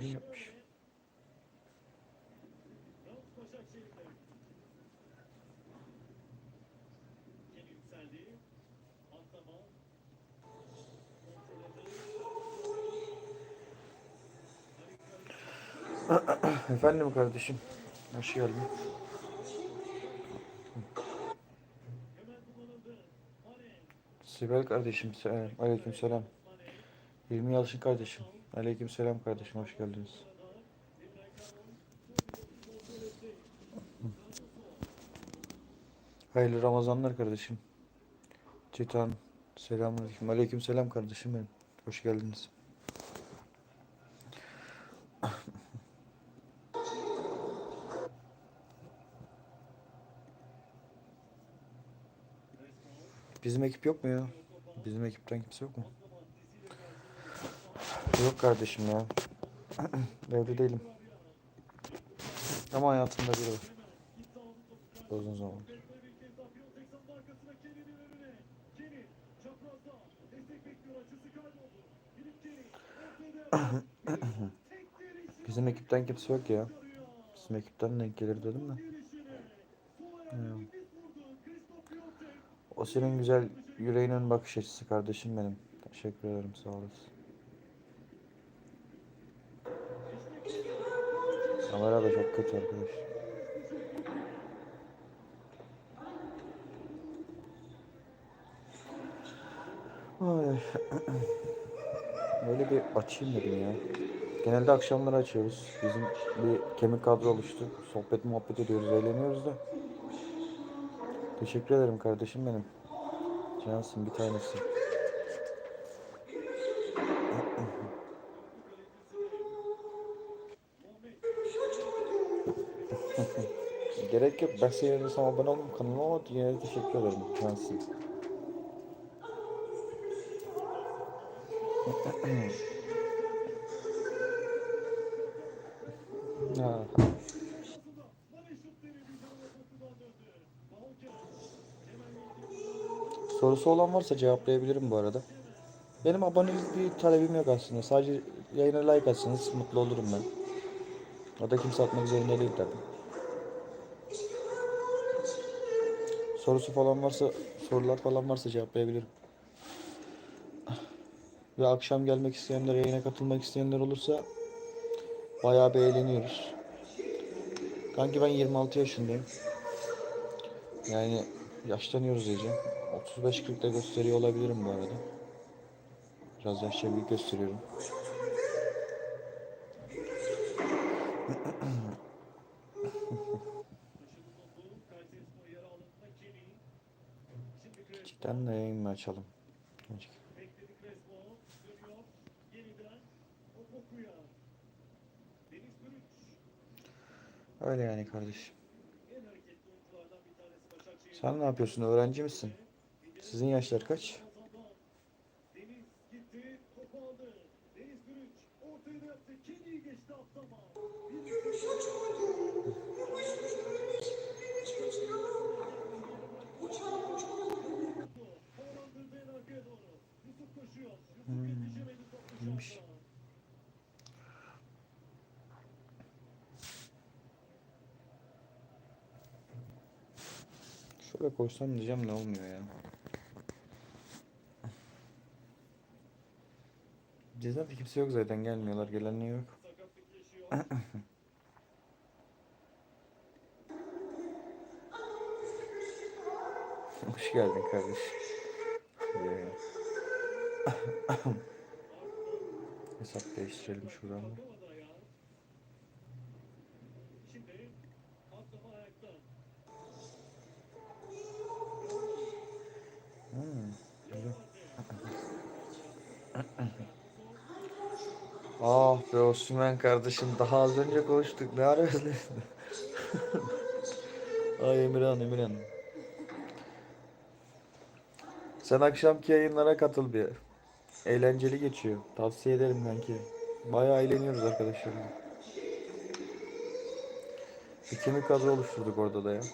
Ne yapmış? Efendim kardeşim. Hoş geldin. Sibel kardeşim. Aleyküm selam. İlmi Yalçın kardeşim. Aleyküm selam kardeşim. Hoş geldiniz. Hayırlı Ramazanlar kardeşim. Çetan. Selamünaleyküm. Aleyküm selam kardeşim benim. Hoş geldiniz. Bizim ekip yok mu ya? Bizim ekipten kimse yok mu? Yok kardeşim ya. Evde değilim. Ama hayatımda biri var. Uzun zaman. Bizim ekipten kimse yok ya. Bizim ekipten denk gelir dedim de. Hmm. O senin güzel yüreğinin bakış açısı kardeşim benim. Teşekkür ederim sağ olasın. Kamera da çok kötü arkadaş. Ay. Böyle bir açayım dedim ya. Genelde akşamları açıyoruz. Bizim bir kemik kadro oluştu. Sohbet muhabbet ediyoruz, eğleniyoruz da. Teşekkür ederim kardeşim benim. Cansın bir tanesi. Gerek yok. Ben seyredersem abone olmam kanalıma ama yine teşekkür ederim. Cansın. Sorusu olan varsa cevaplayabilirim bu arada. Benim abonelik bir talebim yok aslında. Sadece yayına like atsanız mutlu olurum ben. O da kimse atmak zorunda değil tabi. Sorusu falan varsa, sorular falan varsa cevaplayabilirim. Ve akşam gelmek isteyenler, yayına katılmak isteyenler olursa bayağı bir eğleniyoruz. Kanki ben 26 yaşındayım. Yani yaşlanıyoruz iyice. 35-40'da gösteriyor olabilirim bu arada. Biraz yaşça büyük gösteriyorum. Cidden de yayın mı açalım? Öyle yani kardeşim. Sen ne yapıyorsun? Öğrenci misin? Sizin yaşlar kaç? Ozan'dan. Deniz top iyiymiş. Şöyle koysam diyeceğim ne olmuyor ya. Cezaevinde kimse yok zaten gelmiyorlar. Gelen yok. Sakatlık yaşıyor. Hoş geldin kardeşim. Hesap değiştirelim şuradan. Hmm, güzel. Ah be Osman kardeşim daha az önce konuştuk. Ne ara özledin? Ay Emirhan Emirhan. Sen akşamki yayınlara katıl bir. Eğlenceli geçiyor. Tavsiye ederim kanki. Bayağı eğleniyoruz arkadaşlarımla. Bir kemik kadro oluşturduk orada da ya.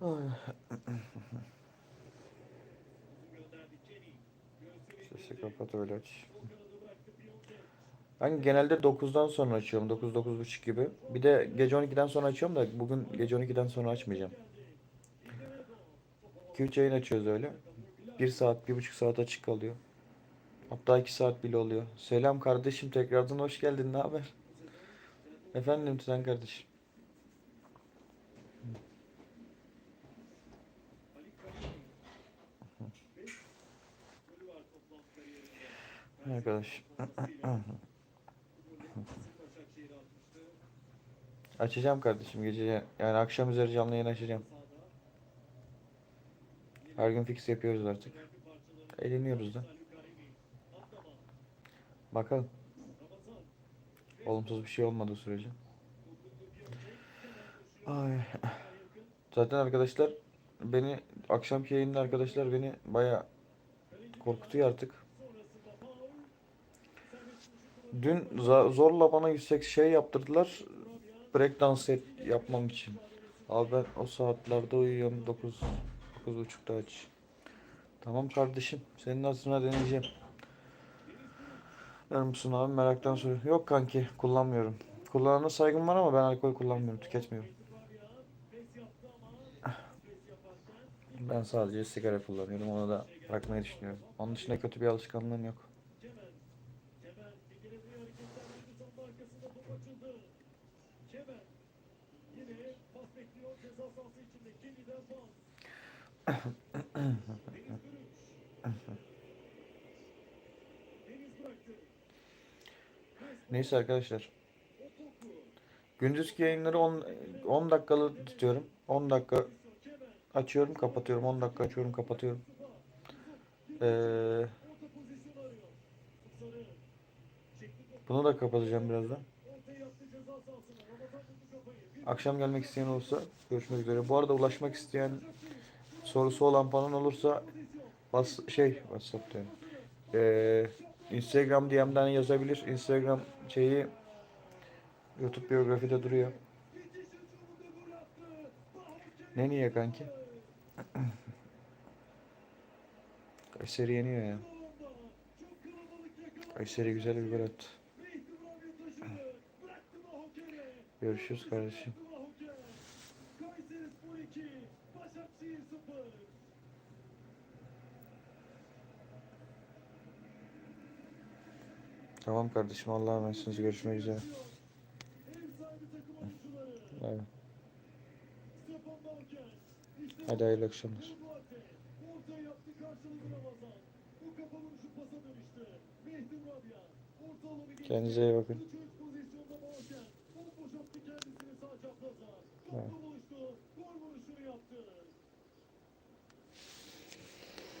Sesi kapat öyle aç. Ben genelde 9'dan sonra açıyorum. 9-9.30 gibi. Bir de gece 12'den sonra açıyorum da bugün gece 12'den sonra açmayacağım. 2-3 yayın açıyoruz öyle. 1 saat, 1,5 saat açık kalıyor. Hatta 2 saat bile oluyor. Selam kardeşim tekrardan hoş geldin. Ne haber? Efendim Tüzen kardeşim. Arkadaş. Açacağım kardeşim gece yani akşam üzeri canlı yayın açacağım. Her gün fix yapıyoruz artık. Eğleniyoruz da. Bakalım. Olumsuz bir şey olmadığı sürece. Ay. Zaten arkadaşlar beni akşamki yayında arkadaşlar beni baya korkutuyor artık. Dün zorla bana 180 şey yaptırdılar. Breakdance et yapmam için. Abi ben o saatlerde uyuyorum 9 9.30'da aç. Tamam kardeşim. Senin adına deneyeceğim. Der misin abi meraktan soruyor. Yok kanki kullanmıyorum. Kullanana saygım var ama ben alkol kullanmıyorum. Tüketmiyorum. Ben sadece sigara kullanıyorum. Onu da bırakmayı düşünüyorum. Onun dışında kötü bir alışkanlığım yok. Neyse arkadaşlar. Gündüzki yayınları 10, 10 dakikalı tutuyorum. 10 dakika açıyorum kapatıyorum. 10 dakika açıyorum kapatıyorum. Ee, bunu da kapatacağım birazdan. Akşam gelmek isteyen olursa görüşmek üzere. Bu arada ulaşmak isteyen sorusu olan falan olursa bas, şey WhatsApp diyorum. Ee, Instagram DM'den yazabilir. Instagram şeyi YouTube biyografide duruyor. Ne niye kanki? Kayseri yeniyor ya. Kayseri güzel bir gol attı. Görüşürüz kardeşim. Tamam kardeşim Allah'a emanetsiniz. Görüşmek üzere. Evet. Hadi hayırlı akşamlar. Kendinize iyi bakın. Top buluştu, gol vuruşunu yaptı.